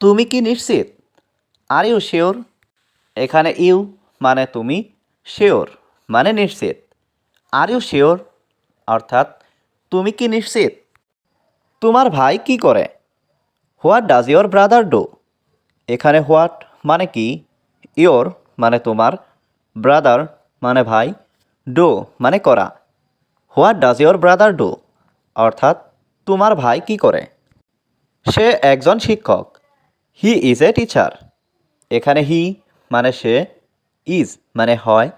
তুমি কি নিশ্চিত? আর ইউ শিওর এখানে ইউ মানে তুমি শিওর মানে নিশ্চিত। আর ইউ শিওর অর্থাৎ তুমি কি নিশ্চিত? তোমার ভাই কি করে? What does your brother do এখানে হোয়াট মানে কি? ইয়োর মানে তোমার ব্রাদার মানে ভাই। ডো মানে করা। What does your brother do অর্থাৎ তোমার ভাই কি করে? সে একজন শিক্ষক। হি ইজ এ টিচার এখানে হি মানে সে ইজ মানে হয়,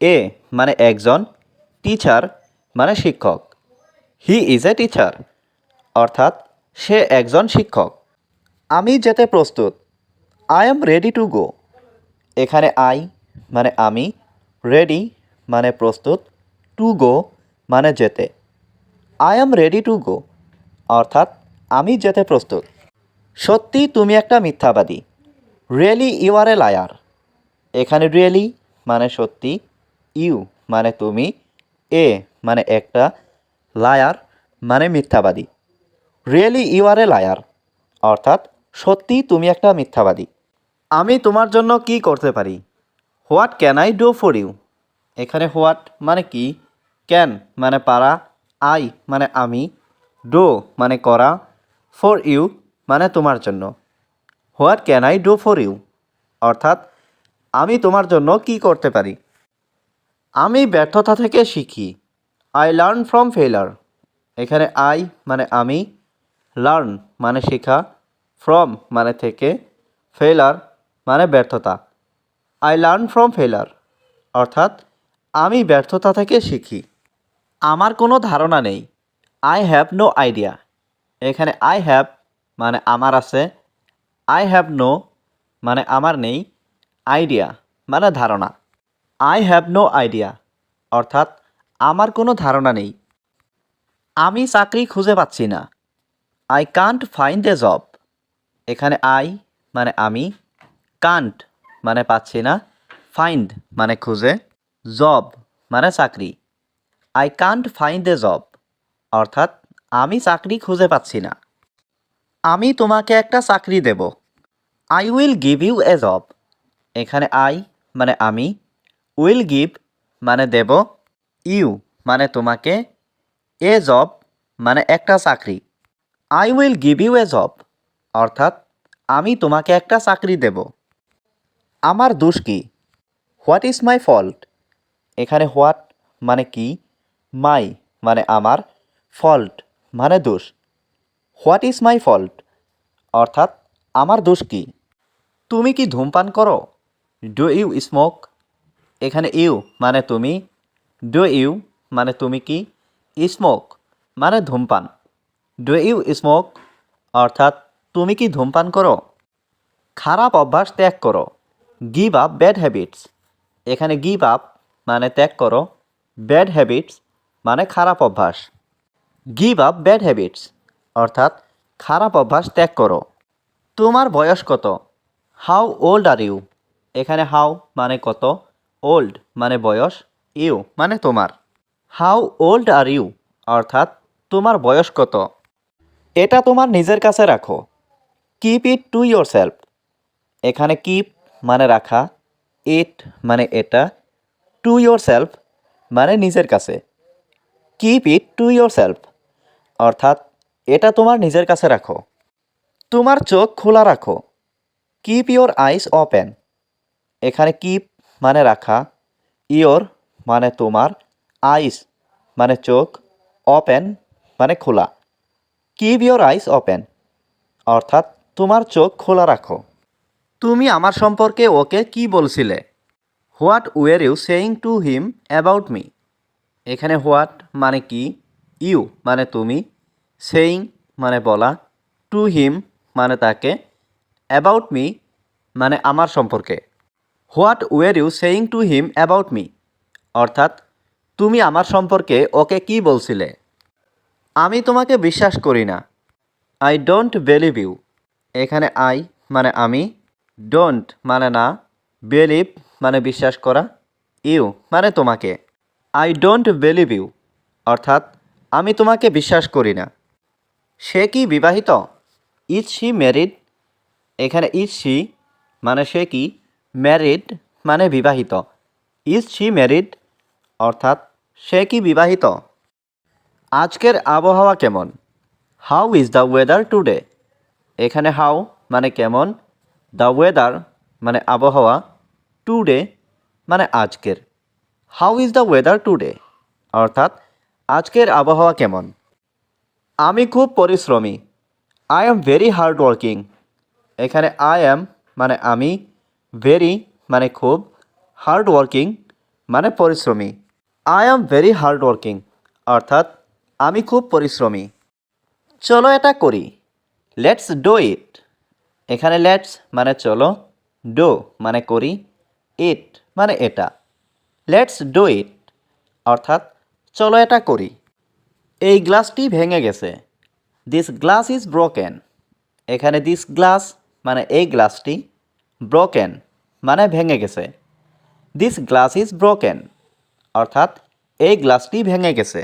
এ মানে একজন টিচার মানে শিক্ষক। হি ইজ এ টিচার অর্থাৎ সে একজন শিক্ষক। আমি যেতে প্রস্তুত। I am ready to go এখানে আই মানে আমি রেডি মানে প্রস্তুত। টু গো মানে যেতে। I am ready to go অর্থাৎ আমি যেতে প্রস্তুত। সত্যি তুমি একটা মিথ্যাবাদী। Really you are a liar এখানে রিয়েলি মানে সত্যি ইউ মানে তুমি, এ মানে একটা লায়ার মানে মিথ্যাবাদী। Really you are a liar অর্থাৎ সত্যি তুমি একটা মিথ্যাবাদী। আমি তোমার জন্য কি করতে পারি? What can I do for you এখানে হোয়াট মানে কি? ক্যান মানে পারা আই মানে আমি ডো মানে করা ফর ইউ মানে তোমার জন্য। What can I do for you? অর্থাৎ, আমি তোমার জন্য কি করতে পারি? আমি ব্যর্থতা থেকে শিখি। আই লার্ন ফ্রম ফেলার এখানে আই মানে আমি। লার্ন মানে শেখা। ফ্রম মানে থেকে। ফেলার মানে ব্যর্থতা। আই লার্ন ফ্রম ফেলার অর্থাৎ, আমি ব্যর্থতা থেকে শিখি। আমার কোনো ধারণা নেই। আই হ্যাভ নো আইডিয়া এখানে আই হ্যাভ মানে আমার আছে আই হ্যাভ নো মানে আমার নেই আইডিয়া মানে ধারণা। আই হ্যাভ নো আইডিয়া অর্থাৎ আমার কোনো ধারণা নেই। আমি চাকরি খুঁজে পাচ্ছি না। I can't find a job এখানে আই মানে আমি কান্ট মানে পাচ্ছি না। ফাইন্ড মানে খুঁজে। জব মানে চাকরি। I can't find a job অর্থাৎ আমি চাকরি খুঁজে পাচ্ছি না। আমি তোমাকে একটা চাকরি দেব। I will give you a job এখানে আই মানে আমি। উইল গিভ মানে দেব। ইউ মানে তোমাকে। এ জব মানে একটা চাকরি। I will give you a job অর্থাৎ আমি তোমাকে একটা চাকরি দেব। আমার দোষ কি? হোয়াট ইজ মাই ফল্ট এখানে হোয়াট মানে কি? মাই মানে আমার। ফল্ট মানে দোষ। What is my fault? অর্থাৎ, আমার দোষ কি? তুমি কি ধূমপান করো? Do you smoke? এখানে ইউ মানে তুমি। ডু ইউ মানে তুমি কি? স্মোক মানে ধূমপান। Do you smoke? অর্থাৎ, তুমি কি ধূমপান করো? খারাপ অভ্যাস ত্যাগ করো। Give up bad habits. এখানে গিভ আপ মানে ত্যাগ করো। ব্যাড হ্যাবিটস মানে খারাপ অভ্যাস। Give up bad habits. অর্থাৎ খারাপ অভ্যাস ত্যাগ করো। তোমার বয়স কত? হাউ ওল্ড আর ইউ এখানে হাউ মানে কত? ওল্ড মানে বয়স। ইউ মানে তোমার। হাউ ওল্ড আর ইউ অর্থাৎ তোমার বয়স কত? এটা তোমার নিজের কাছে রাখো। Keep it to yourself এখানে কিপ মানে রাখা। ইট মানে এটা। টু ইয়োর সেলফ মানে নিজের কাছে। Keep it to yourself অর্থাৎ এটা তোমার নিজের কাছে রাখো। তোমার চোখ খোলা রাখো। কিপ ইয়োর আইস ওপেন এখানে কিপ মানে রাখা। ইয়োর মানে তোমার। আইস মানে চোখ। ওপেন মানে খোলা। কিপ ইয়োর আইস ওপেন অর্থাৎ তোমার চোখ খোলা রাখো। তুমি আমার সম্পর্কে ওকে কি বলছিলে? What were you saying to him about me এখানে হোয়াট মানে কি? ইউ মানে তুমি। সেইং মানে বলা টু হিম মানে তাকে অ্যাবাউট মি মানে আমার সম্পর্কে। What were you saying to him about me অর্থাৎ, তুমি আমার সম্পর্কে ওকে কি বলছিলে? আমি তোমাকে বিশ্বাস করি না। আই ডোন্ট বিলিভ ইউ এখানে আই মানে আমি। ডোন্ট মানে না। বিলিভ মানে বিশ্বাস করা। ইউ মানে তোমাকে। আই ডোন্ট বিলিভ ইউ অর্থাৎ, আমি তোমাকে বিশ্বাস করি না। সে কি বিবাহিত? Is she married? এখানে ইজ শি মানে সে কি ম্যারিড মানে বিবাহিত। Is she married? অর্থাৎ সে কি বিবাহিত? আজকের আবহাওয়া কেমন? How is the weather today? এখানে হাউ মানে কেমন? দ্য ওয়েদার মানে আবহাওয়া। টুডে মানে আজকের। How is the weather today? অর্থাৎ আজকের আবহাওয়া কেমন? আমি খুব পরিশ্রমী। I am very hard working এখানে আই অ্যাম মানে আমি ভেরি মানে খুব হার্ড ওয়ার্কিং মানে পরিশ্রমী। I am very hard working অর্থাৎ আমি খুব পরিশ্রমী। চলো এটা করি। লেটস ডো ইট এখানে লেটস মানে চলো ডো মানে করি ইট মানে এটা। লেটস ডো ইট অর্থাৎ চলো এটা করি। এই গ্লাসটি ভেঙে গেছে। দিস গ্লাস ইজ ব্রোকেন এখানে দিস গ্লাস মানে এই গ্লাসটি ব্রোকেন মানে ভেঙে গেছে। দিস গ্লাস ইজ ব্রোকেন অর্থাৎ এই গ্লাসটি ভেঙে গেছে।